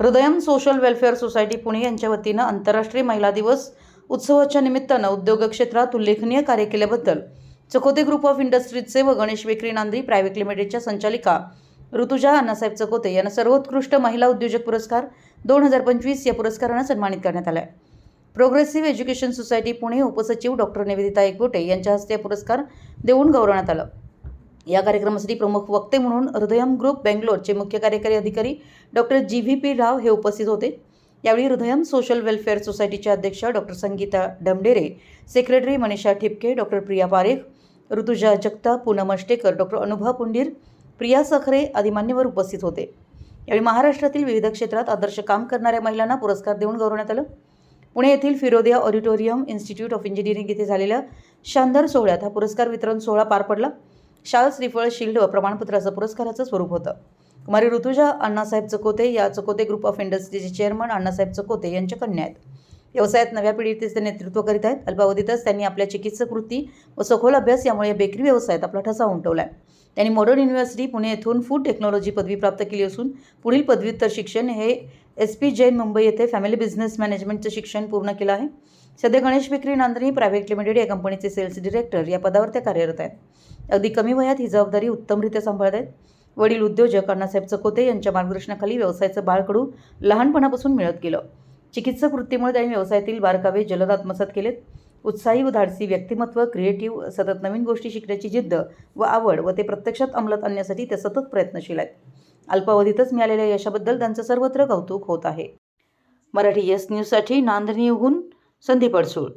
Hridayam social welfare society Pune यांच्या वतीनं आंतरराष्ट्रीय महिला दिवस उत्सवाच्या निमित्तानं उद्योग क्षेत्रात उल्लेखनीय कार्य केल्याबद्दल चकोते ग्रुप ऑफ इंडस्ट्रीजचे व गणेश विक्री नांदी प्रायव्हेट लिमिटेडच्या संचालिका ऋतुजा अण्णासाहेब चकोते यांना सर्वोत्कृष्ट महिला उद्योजक पुरस्कार दोन हजार पंचवीस या पुरस्कारानं सन्मानित करण्यात आला आहे प्रोग्रेसिव्ह एज्युकेशन सोसायटी पुणे उपसचिव डॉक्टर निवेदिता एकबोटे यांच्या हस्ते पुरस्कार देऊन गौरवण्यात आलं. या कार्यक्रमासाठी प्रमुख वक्ते म्हणून हृदयम ग्रुप बेंगलोरचे मुख्य कार्यकारी अधिकारी doctor G V P Rao हे उपस्थित होते. यावेळी हृदयम सोशल वेलफेअर सोसायटीच्या अध्यक्षा doctor Sangeeta Damdere secretary Manisha Thipke doctor Priya Parekh Rutuja Jagtap Poonam Ashtekar doctor Anubha Pundir Priya Sakhare आदी मान्यवर उपस्थित होते. यावेळी महाराष्ट्रातील विविध क्षेत्रात आदर्श काम करणाऱ्या महिलांना पुरस्कार देऊन गौरवण्यात आलं. पुणे येथील Firodia auditorium institute of engineering येथे झालेल्या शानदार सोहळ्यात हा पुरस्कार वितरण सोहळा पार पडला. शाल श्रीफळ शिल्ड प्रमाणपत्राचं पुरस्काराचं स्वरूप होतं. कुमारी ऋतुजा अण्णासाहेब चकोते या चकोते ग्रुप ऑफ इंडस्ट्रीचे चेअरमन अण्णासाहेब चकोते यांच्या कन्या आहेत. व्यवसायात नव्या पिढीचे ते नेतृत्व करीत आहेत. अल्पावधीतच त्यांनी आपल्या चिकित्सक वृत्ती व सखोल अभ्यास यामुळे या बेकरी व्यवसायात आपला ठसा उमटवला आहे त्यांनी मॉडर्न युनिव्हर्सिटी पुणे येथून फूड टेक्नॉलॉजी पदवी प्राप्त केली असून पुढील पदव्युत्तर शिक्षण हे एस पी जैन मुंबई येथे फॅमिली बिझनेस मॅनेजमेंटचं शिक्षण पूर्ण केलं आहे. सध्या Ganesh bakery Nandani private limited या कंपनीचे सेल्स डिरेक्टर या पदावर त्या कार्यरत आहेत. अगदी कमी वयात ही जबाबदारी उत्तमरित्या सांभाळत आहेत. वडील उद्योजक अण्णासाहेब चकोते यांच्या मार्गदर्शनाखाली व्यवसायाचं बाळकडू लहानपणापासून मिळत गेलं. चिकित्सक वृत्तीमुळे त्यांनी व्यवसायातील बारकावे जलद आत्मसात केलेत. उत्साही व धाडसी व्यक्तिमत्व क्रिएटिव्ह सतत नवीन गोष्टी शिकण्याची जिद्द व आवड व ते प्रत्यक्षात अंमलात आणण्यासाठी ते सतत प्रयत्नशील आहेत. अल्पावधीतच मिळालेल्या यशाबद्दल त्यांचं सर्वत्र कौतुक होत आहे. मराठी येस न्यूजसाठी नांदणीहून संदीप अडसूळ.